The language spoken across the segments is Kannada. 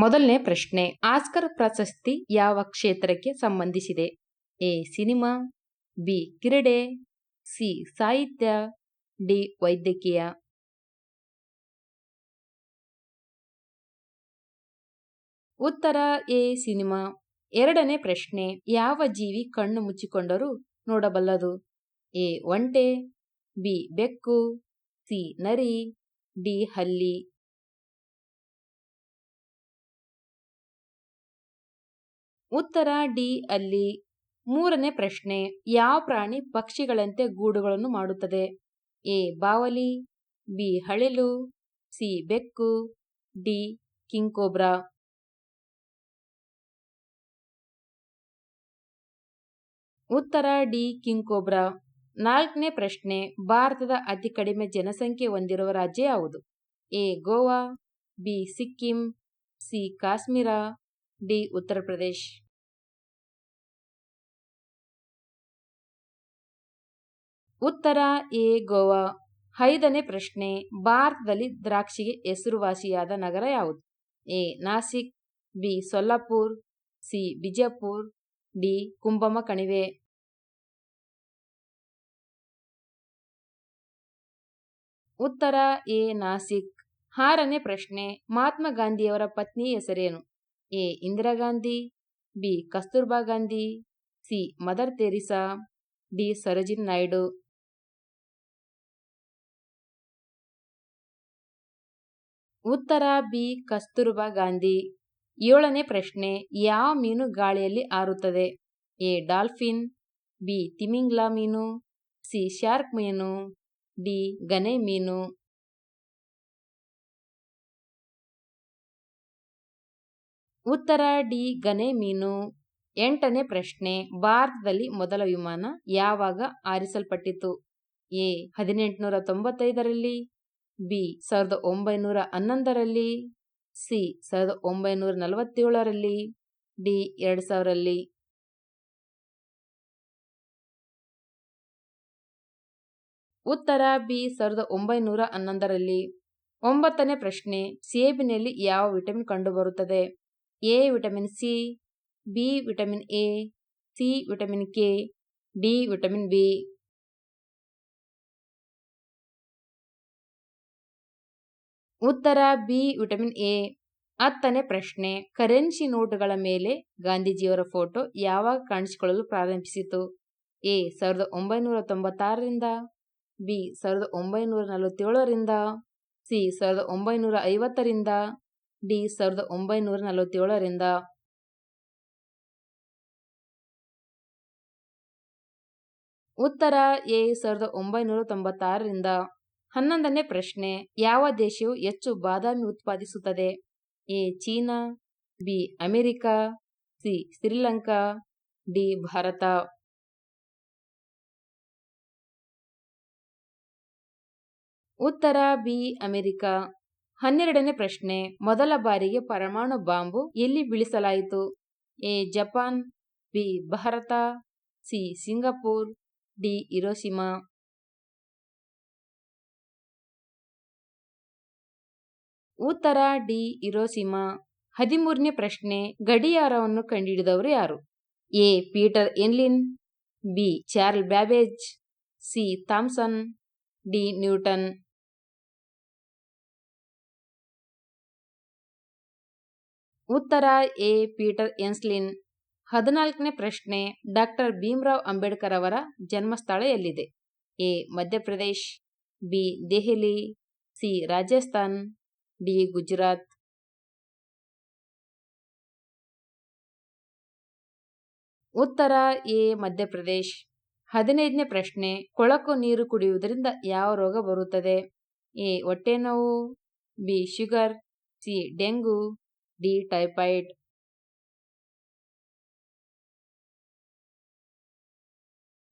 ಮೊದಲನೇ ಪ್ರಶ್ನೆ, ಆಸ್ಕರ್ ಪ್ರಶಸ್ತಿ ಯಾವ ಕ್ಷೇತ್ರಕ್ಕೆ ಸಂಬಂಧಿಸಿದೆ? ಎ, ಸಿನಿಮಾ, ಬಿ, ಕ್ರೀಡೆ, ಸಿ, ಸಾಹಿತ್ಯ, ಡಿ, ವೈದ್ಯಕೀಯ. ಉತ್ತರ, ಎ, ಸಿನಿಮಾ. ಎರಡನೇ ಪ್ರಶ್ನೆ, ಯಾವ ಜೀವಿ ಕಣ್ಣು ಮುಚ್ಚಿಕೊಂಡರೂ ನೋಡಬಲ್ಲದು? ಎ, ಒಂಟೆ, ಬಿ, ಬೆಕ್ಕು, ಸಿ, ನರಿ, ಡಿ, ಹಲ್ಲಿ. ಉತ್ತರ ಡಿ ಅಲ್ಲಿ ಮೂರನೇ ಪ್ರಶ್ನೆ, ಯಾವ ಪ್ರಾಣಿ ಪಕ್ಷಿಗಳಂತೆ ಗೂಡುಗಳನ್ನು ಮಾಡುತ್ತದೆ? ಎ, ಬಾವಲಿ, ಬಿ, ಹಳಿಲು, ಸಿ, ಬೆಕ್ಕು, ಡಿ, ಕಿಂಕೋಬ್ರಾ. ಉತ್ತರ ಡಿ, ಕಿಂಕೋಬ್ರಾ. ನಾಲ್ಕನೇ ಪ್ರಶ್ನೆ, ಭಾರತದ ಅತಿ ಕಡಿಮೆ ಜನಸಂಖ್ಯೆ ಹೊಂದಿರುವ ರಾಜ್ಯ ಯಾವುದು? A, Goa, B, Sikkim, C, Kashmir. D, Uttar Pradesh. ಉತ್ತರ ಎ, ಗೋವಾ. ಐದನೇ ಪ್ರಶ್ನೆ, ಭಾರತದಲ್ಲಿ ದ್ರಾಕ್ಷಿಗೆ ಹೆಸರುವಾಸಿಯಾದ ನಗರ ಯಾವುದು? A, Nashik, B, Solapur, C, Bijapur, D ಕುಂಭಮ ಕಣಿವೆ ಉತ್ತರ ಎ, ನಾಸಿಕ್. ಆರನೇ ಪ್ರಶ್ನೆ, ಮಹಾತ್ಮ ಗಾಂಧಿಯವರ ಪತ್ನಿ ಹೆಸರೇನು? A. Indira Gandhi, B. Kasturba Gandhi, C. Mother Teresa, D. Sarojini Naidu. ಉತ್ತರ, ಬಿ. ಕಸ್ತೂರ್ಬಾ ಗಾಂಧಿ. ಏಳನೇ ಪ್ರಶ್ನೆ, ಯಾವ ಮೀನು ಗಾಳಿಯಲ್ಲಿ ಹಾರುತ್ತದೆ ಎ. Dolphin, B. ತಿಮಿಂಗ್ಲಾ ಮೀನು, ಸಿ. ಶಾರ್ಕ್ ಮೀನು, ಡಿ. ಗನೆ ಮೀನು. ಉತ್ತರ ಡಿ ಗನೆ ಮೀನು. ಎಂಟನೇ ಪ್ರಶ್ನೆ, ಭಾರತದಲ್ಲಿ ಮೊದಲ ವಿಮಾನ ಯಾವಾಗ ಆರಿಸಲ್ಪಟ್ಟಿತು ಎ, ಹದಿನೆಂಟುನೂರ ತೊಂಬತ್ತೈದರಲ್ಲಿ, ಬಿ, ಸಾವಿರದ ಒಂಬೈನೂರ ಹನ್ನೊಂದರಲ್ಲಿ, ಸಿ, ಸಾವಿರದ ಒಂಬೈನೂರ ನಲವತ್ತೇಳರಲ್ಲಿ, ಡಿ, ಎರಡು ಸಾವಿರಲ್ಲಿ ಉತ್ತರ ಬಿ, ಸಾವಿರದ ಒಂಬೈನೂರ ಹನ್ನೊಂದರಲ್ಲಿ. ಒಂಬತ್ತನೇ ಪ್ರಶ್ನೆ, ಸೇಬಿನಲ್ಲಿ ಯಾವ ವಿಟಮಿನ್ ಕಂಡುಬರುತ್ತದೆ? A vitamin C B vitamin A C vitamin K D vitamin B ಉತ್ತರ ಬಿ ವಿಟಮಿನ್ ಎ ಹತ್ತನೇ ಪ್ರಶ್ನೆ ಕರೆನ್ಸಿ ನೋಟುಗಳ ಮೇಲೆ ಗಾಂಧೀಜಿಯವರ ಫೋಟೋ ಯಾವಾಗ ಕಾಣಿಸಿಕೊಳ್ಳಲು ಪ್ರಾರಂಭಿಸಿತು? ಎ ಸಾವಿರದ ಒಂಬೈನೂರ ತೊಂಬತ್ತಾರರಿಂದ ಬಿ ಸಾವಿರದ ಒಂಬೈನೂರ ನಲವತ್ತೇಳರಿಂದ ಸಿ ಸಾವಿರದ ಒಂಬೈನೂರ ಐವತ್ತರಿಂದ ಡಿ ಸಾವಿರದ ಒಂಬೈನೂರ ನಲವತ್ತೇಳರಿಂದ ಉತ್ತರ ಎ ಸಾವಿರದ ಒಂಬೈನೂರ ತೊಂಬತ್ತಾರರಿಂದ ಹನ್ನೊಂದನೇ ಪ್ರಶ್ನೆ, ಯಾವ ದೇಶವು ಹೆಚ್ಚು ಬಾದಾಮಿ ಉತ್ಪಾದಿಸುತ್ತದೆ? A, China, B, America, C, Sri Lanka, D, Bharat. ಉತ್ತರ ಬಿ, ಅಮೆರಿಕ. ಹನ್ನೆರಡನೇ ಪ್ರಶ್ನೆ, ಮೊದಲ ಬಾರಿಗೆ ಪರಮಾಣು ಬಾಂಬು ಎಲ್ಲಿ ಬೀಳಿಸಲಾಯಿತು? A, Japan, B, Bharat, C, Singapore, D Hiroshima ಉತ್ತರ, ಡಿ ಇರೋಸಿಮಾ ಹದಿಮೂರನೇ ಪ್ರಶ್ನೆ, ಗಡಿಯಾರವನ್ನು ಕಂಡುಹಿಡಿದವರು ಯಾರು? A, Peter Henlein, B, Charles Babbage, C, Thomson, D, Newton. ಉತ್ತರ ಎ. Peter Henlein. ಹದಿನಾಲ್ಕನೇ ಪ್ರಶ್ನೆ ಡಾಕ್ಟರ್ ಭೀಮ್ರಾವ್ ಅಂಬೇಡ್ಕರ್ ಅವರ ಜನ್ಮಸ್ಥಳ ಎಲ್ಲಿದೆ? A. Madhya Pradesh, B. Delhi, C. Rajasthan, D. Gujarat. ಉತ್ತರ ಎ. ಮಧ್ಯಪ್ರದೇಶ್. ಹದಿನೈದನೇ ಪ್ರಶ್ನೆ ಕೊಳಕು ನೀರು ಕುಡಿಯುವುದರಿಂದ ಯಾವ ರೋಗ ಬರುತ್ತದೆ? ಎ. ಹೊಟ್ಟೆ ನೋವು B. Sugar, C. Dengue D typhoid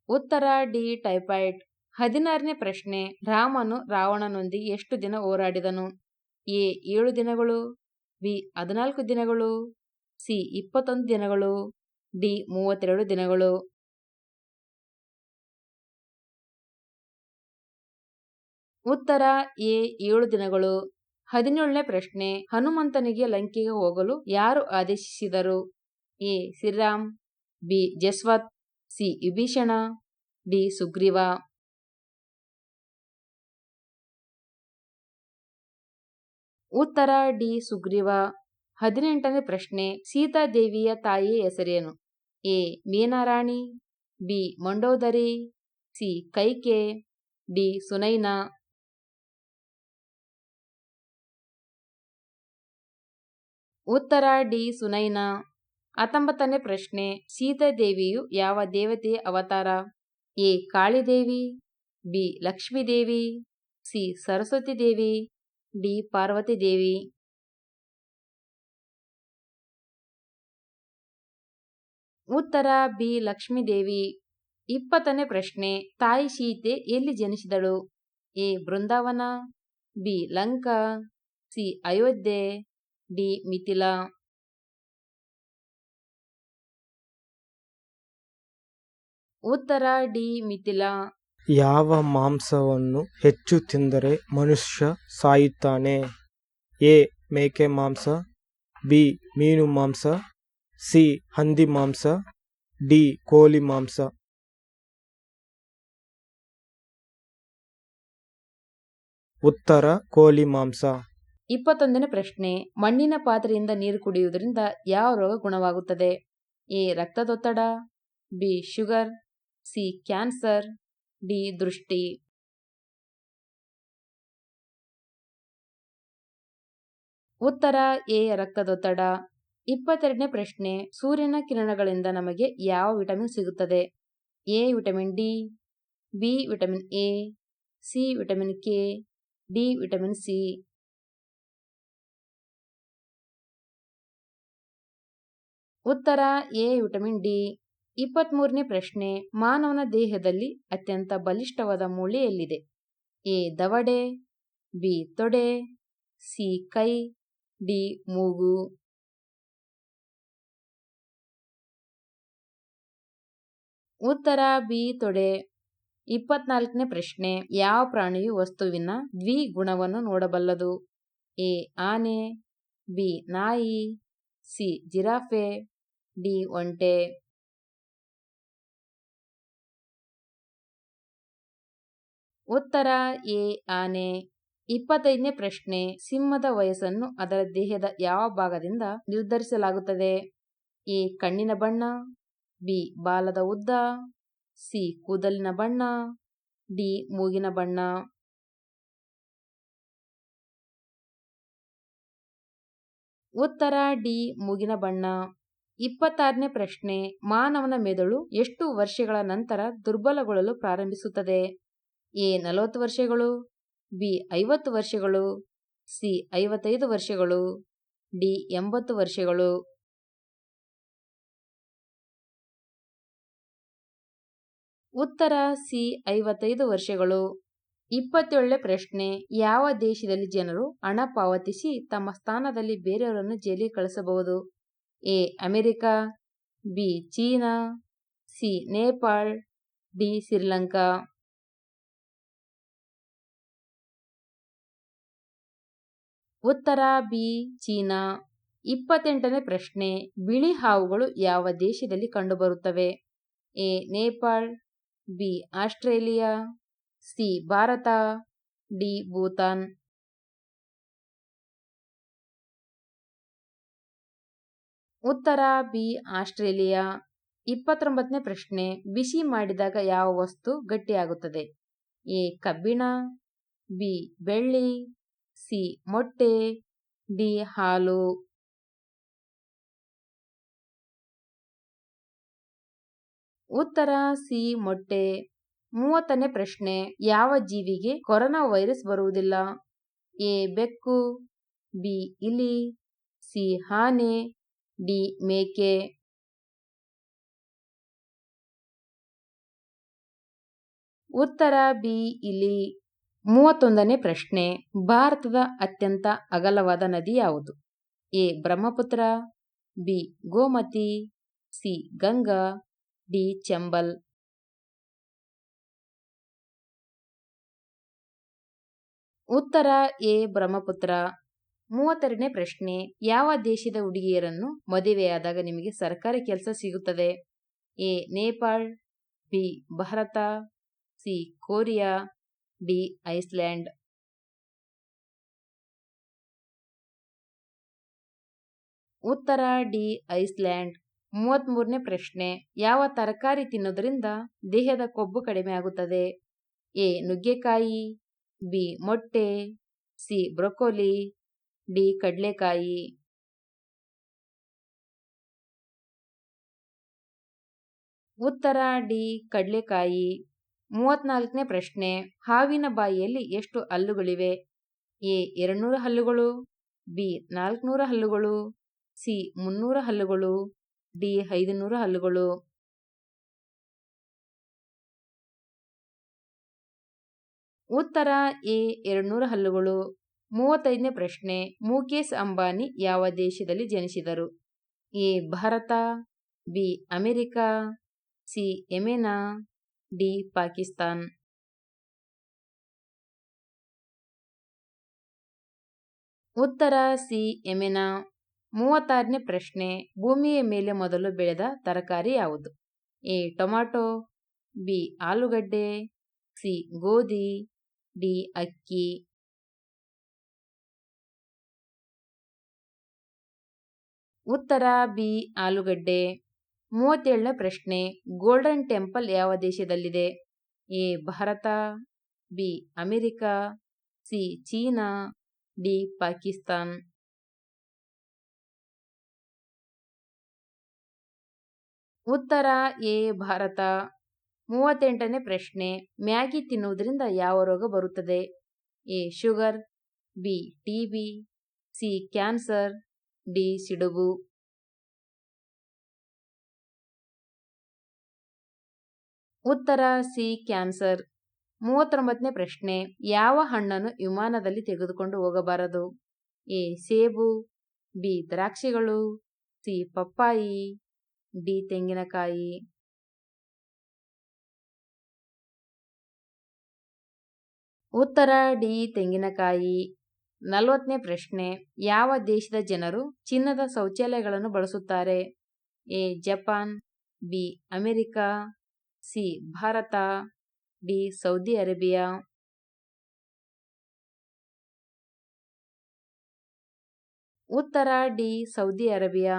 ಉತ್ತರ ಡಿ ಟೈಪಾಯ್ಡ್ ಹದಿನಾರನೇ ಪ್ರಶ್ನೆ, ರಾಮನು ರಾವಣನೊಂದಿಗೆ ಎಷ್ಟು ದಿನ ಹೋರಾಡಿದನು? ಎ, ಏಳು ದಿನಗಳು, ಬಿ, ಹದಿನಾಲ್ಕು ದಿನಗಳು, ಸಿ, ಇಪ್ಪತ್ತೊಂದು ದಿನಗಳು, ಡಿ, ಮೂವತ್ತೆರಡು ದಿನಗಳು. ಉತ್ತರ, ಎ, ಏಳು ದಿನಗಳು ಹದಿನೇಳನೇ ಪ್ರಶ್ನೆ, ಹನುಮಂತನಿಗೆ ಲಂಕೆಗೆ ಹೋಗಲು ಯಾರು ಆದೇಶಿಸಿದರು? ಎ. ಶ್ರೀರಾಮ್, ಬಿ. ಜಸ್ವತ್, ಸಿ. ವಿಭೀಷಣ, ಡಿ. ಸುಗ್ರೀವ. ಉತ್ತರ, ಡಿ. ಸುಗ್ರೀವ. ಹದಿನೆಂಟನೇ ಪ್ರಶ್ನೆ ಸೀತಾದೇವಿಯ ತಾಯಿಯ ಹೆಸರೇನು? A. Meenarani, B. Mandodari, C. Kaikeyi, D. Sunaina. ಉತ್ತರ ಡಿ ಸುನೈನಾ. ಹತ್ತೊಂಬತ್ತನೇ ಪ್ರಶ್ನೆ ಸೀತಾದೇವಿಯು ಯಾವ ದೇವತೆಯ ಅವತಾರ? A, Kalidevi, B, Lakshmidevi, C, Saraswati Devi, D, Parvati Devi. ಉತ್ತರ ಬಿ, ಲಕ್ಷ್ಮೀದೇವಿ. ಇಪ್ಪತ್ತನೇ ಪ್ರಶ್ನೆ, ತಾಯಿ ಸೀತೆ ಎಲ್ಲಿ ಜನಿಸಿದಳು? A, Brindavan, B, Lanka, C, Ayodhya. D Mithila ಉತ್ತರ ಡಿ ಮಿಥಿಲಾ ಯಾವ ಮಾಂಸವನ್ನು ಹೆಚ್ಚು ತಿಂದರೆ ಮನುಷ್ಯ ಸಾಯುತ್ತಾನೆ? ಎ, ಮೇಕೆ ಮಾಂಸ, ಬಿ, ಮೀನು ಮಾಂಸ, ಸಿ, ಹಂದಿ ಮಾಂಸ, ಡಿ, ಕೋಳಿ ಮಾಂಸ. ಉತ್ತರ ಕೋಳಿ ಮಾಂಸ. ಇಪ್ಪತ್ತೊಂದನೇ ಪ್ರಶ್ನೆ, ಮಣ್ಣಿನ ಪಾತ್ರೆಯಿಂದ ನೀರು ಕುಡಿಯುವುದರಿಂದ ಯಾವ ರೋಗ ಗುಣವಾಗುತ್ತದೆ? ಎ, ರಕ್ತದೊತ್ತಡ, B, sugar, C, cancer, D, ದೃಷ್ಟಿ. ಉತ್ತರ, ಎ, ರಕ್ತದೊತ್ತಡ. ಇಪ್ಪತ್ತೆರಡನೇ ಪ್ರಶ್ನೆ, ಸೂರ್ಯನ ಕಿರಣಗಳಿಂದ ನಮಗೆ ಯಾವ ವಿಟಮಿನ್ ಸಿಗುತ್ತದೆ? A, vitamin D, B, vitamin A, C, vitamin K, D, vitamin C. ಉತ್ತರ ಎ, ವಿಟಮಿನ್ ಡಿ. ಇಪ್ಪತ್ತ್ಮೂರನೇ ಪ್ರಶ್ನೆ, ಮಾನವನ ದೇಹದಲ್ಲಿ ಅತ್ಯಂತ ಬಲಿಷ್ಠವಾದ ಮೂಳೆ ಎಲ್ಲಿದೆ? ಎ, ದವಡೆ, ಬಿ, ತೊಡೆ, ಸಿ, ಕೈ, ಡಿ, ಮೂಗು. ಉತ್ತರ ಬಿ, ತೊಡೆ. ಇಪ್ಪತ್ನಾಲ್ಕನೇ ಪ್ರಶ್ನೆ, ಯಾವ ಪ್ರಾಣಿಯು ವಸ್ತುವಿನ ದ್ವಿಗುಣವನ್ನು ನೋಡಬಲ್ಲದು? ಎ, ಆನೆ, ಬಿ, ನಾಯಿ, ಸಿ, ಜಿರಾಫೆ. ಡಿ ಒಂಟೆ ಉತ್ತರ ಎ ಆನೆ. ಇಪ್ಪತ್ತೈದನೇ ಪ್ರಶ್ನೆ. ಸಿಂಹದ ವಯಸ್ಸನ್ನು ಅದರ ದೇಹದ ಯಾವ ಭಾಗದಿಂದ ನಿರ್ಧರಿಸಲಾಗುತ್ತದೆ? ಎ. ಕಣ್ಣಿನ ಬಣ್ಣ. ಬಿ. ಬಾಲದ ಉದ್ದ. ಸಿ. ಕೂದಲಿನ ಬಣ್ಣ. ಡಿ. ಮೂಗಿನ ಬಣ್ಣ. ಉತ್ತರ ಡಿ. ಮೂಗಿನ ಬಣ್ಣ. ಇಪ್ಪತ್ತಾರನೇ ಪ್ರಶ್ನೆ, ಮಾನವನ ಮೆದುಳು ಎಷ್ಟು ವರ್ಷಗಳ ನಂತರ ದುರ್ಬಲಗೊಳ್ಳಲು ಪ್ರಾರಂಭಿಸುತ್ತದೆ? ಎ, ನಲವತ್ತು ವರ್ಷಗಳು, ಬಿ, ಐವತ್ತು ವರ್ಷಗಳು, ಸಿ, ಐವತ್ತೈದು ವರ್ಷಗಳು, ಡಿ, ಎಂಬತ್ತು ವರ್ಷಗಳು. ಉತ್ತರ, ಸಿ, ಐವತ್ತೈದು ವರ್ಷಗಳು. ಇಪ್ಪತ್ತೇಳನೇ ಪ್ರಶ್ನೆ, ಯಾವ ದೇಶದಲ್ಲಿ ಜನರು ಹಣ ಪಾವತಿಸಿ ತಮ್ಮ ಸ್ಥಾನದಲ್ಲಿ ಬೇರೆಯವರನ್ನು ಜೈಲಿಗೆ ಕಳಿಸಬಹುದು? A, America, B, China, C, Nepal, D, Sri Lanka. ಉತ್ತರ, ಬಿ, ಚೀನಾ. ಇಪ್ಪತ್ತೆಂಟನೇ ಪ್ರಶ್ನೆ. ಬಿಳಿ ಹಾವುಗಳು ಯಾವ ದೇಶದಲ್ಲಿ ಕಂಡುಬರುತ್ತವೆ? A, Nepal, B, Australia, C, Bharat, D, Bhutan. ಉತ್ತರ ಬಿ, ಆಸ್ಟ್ರೇಲಿಯಾ ಇಪ್ಪತ್ತೊಂಬತ್ತನೇ ಪ್ರಶ್ನೆ. ಬಿಸಿ ಮಾಡಿದಾಗ ಯಾವ ವಸ್ತು ಗಟ್ಟಿಯಾಗುತ್ತದೆ? ಎ, ಕಬ್ಬಿಣ, ಬಿ, ಬೆಳ್ಳಿ, ಸಿ, ಮೊಟ್ಟೆ, ಡಿ, ಹಾಲು. ಉತ್ತರ ಸಿ, ಮೊಟ್ಟೆ. ಮೂವತ್ತನೇ ಪ್ರಶ್ನೆ. ಯಾವ ಜೀವಿಗೆ ಕೊರೋನಾ ವೈರಸ್ ಬರುವುದಿಲ್ಲ? ಎ, ಬೆಕ್ಕು, ಬಿ, ಇಲಿ, ಸಿ, ಆನೆ. ಡಿ ಮೇಕೆ. ಉತ್ತರ ಬಿ ಇಲಿ ಮೂವತ್ತೊಂದನೇ ಪ್ರಶ್ನೆ. ಭಾರತದ ಅತ್ಯಂತ ಅಗಲವಾದ ನದಿ ಯಾವುದು? A, Brahmaputra, B, Gomati, C, Ganga, D, Chambal. ಉತ್ತರ ಎ, ಬ್ರಹ್ಮಪುತ್ರ. ಮೂವತ್ತೆರಡನೇ ಪ್ರಶ್ನೆ, ಯಾವ ದೇಶದ ಹುಡುಗಿಯರನ್ನು ಮದುವೆಯಾದಾಗ ನಿಮಗೆ ಸರ್ಕಾರಿ ಕೆಲಸ ಸಿಗುತ್ತದೆ? A, Nepal, B, Bharat, C, Korea, D, Iceland. ಉತ್ತರ, ಡಿ, ಐಸ್ಲ್ಯಾಂಡ್. ಮೂವತ್ತ್ಮೂರನೇ ಪ್ರಶ್ನೆ, ಯಾವ ತರಕಾರಿ ತಿನ್ನೋದ್ರಿಂದ ದೇಹದ ಕೊಬ್ಬು ಕಡಿಮೆ ಆಗುತ್ತದೆ? ಎ, ನುಗ್ಗೆಕಾಯಿ, ಬಿ, ಮೊಟ್ಟೆ, ಸಿ, ಬ್ರೊಕೊಲಿ. ಡಿ ಕಡಲೆಕಾಯಿ. ಉತ್ತರ, ಡಿ, ಕಡಲೆಕಾಯಿ. ಮೂವತ್ನಾಲ್ಕನೇ ಪ್ರಶ್ನೆ, ಹಾವಿನ ಬಾಯಿಯಲ್ಲಿ ಎಷ್ಟು ಹಲ್ಲುಗಳಿವೆ? ಎ, ಎರಡ್ನೂರ ಹಲ್ಲುಗಳು, ಬಿ, ನಾಲ್ಕುನೂರ ಹಲ್ಲುಗಳು, ಸಿ, ಮುನ್ನೂರ ಹಲ್ಲುಗಳು, ಡಿ, ಐದುನೂರ ಹಲ್ಲುಗಳು. ಉತ್ತರ, ಎ, ಎರಡ್ನೂರ ಹಲ್ಲುಗಳು. ಮೂವತ್ತೈದನೇ ಪ್ರಶ್ನೆ, ಮುಕೇಶ್ ಅಂಬಾನಿ ಯಾವ ದೇಶದಲ್ಲಿ ಜನಿಸಿದರು? A, Bharat, B, America, C Yemen D, Pakistan. ಉತ್ತರ, ಸಿ, ಯೆಮೆನಾ. ಮೂವತ್ತಾರನೇ ಪ್ರಶ್ನೆ, ಭೂಮಿಯ ಮೇಲೆ ಮೊದಲು ಬೆಳೆದ ತರಕಾರಿ ಯಾವುದು? ಎ, ಟೊಮಾಟೊ, ಬಿ, ಆಲೂಗಡ್ಡೆ, ಸಿ, ಗೋಧಿ, ಡಿ, ಅಕ್ಕಿ. ಉತ್ತರ ಬಿ, ಆಲೂಗಡ್ಡೆ. ಮೂವತ್ತೇಳನೇ ಪ್ರಶ್ನೆ, ಗೋಲ್ಡನ್ ಟೆಂಪಲ್ ಯಾವ ದೇಶದಲ್ಲಿದೆ? A, Bharat, B, America, C, China, D, Pakistan. ಉತ್ತರ ಎ, ಭಾರತ. ಮೂವತ್ತೆಂಟನೇ ಪ್ರಶ್ನೆ, ಮ್ಯಾಗಿ ತಿನ್ನುವುದರಿಂದ ಯಾವ ರೋಗ ಬರುತ್ತದೆ? A, sugar, B, T B, C, cancer. D ಸಿಡುಬು. ಉತ್ತರ ಸಿ ಕ್ಯಾನ್ಸರ್. ಮೂವತ್ತೊಂಬತ್ತನೇ ಪ್ರಶ್ನೆ, ಯಾವ ಹಣ್ಣನ್ನು ವಿಮಾನದಲ್ಲಿ ತೆಗೆದುಕೊಂಡು ಹೋಗಬಾರದು? ಎ, ಸೇಬು, ಬಿ, ದ್ರಾಕ್ಷಿಗಳು, ಸಿ, ಪಪ್ಪಾಯಿ, ಡಿ, ತೆಂಗಿನಕಾಯಿ. ಉತ್ತರ ಡಿ, ತೆಂಗಿನಕಾಯಿ. ನಲವತ್ತನೇ ಪ್ರಶ್ನೆ, ಯಾವ ದೇಶದ ಜನರು ಚಿನ್ನದ ಶೌಚಾಲಯಗಳನ್ನು ಬಳಸುತ್ತಾರೆ? A, Japan, B, America, C, Bharat, D, Saudi Arabia. ಉತ್ತರ, ಡಿ, ಸೌದಿ ಅರೇಬಿಯಾ.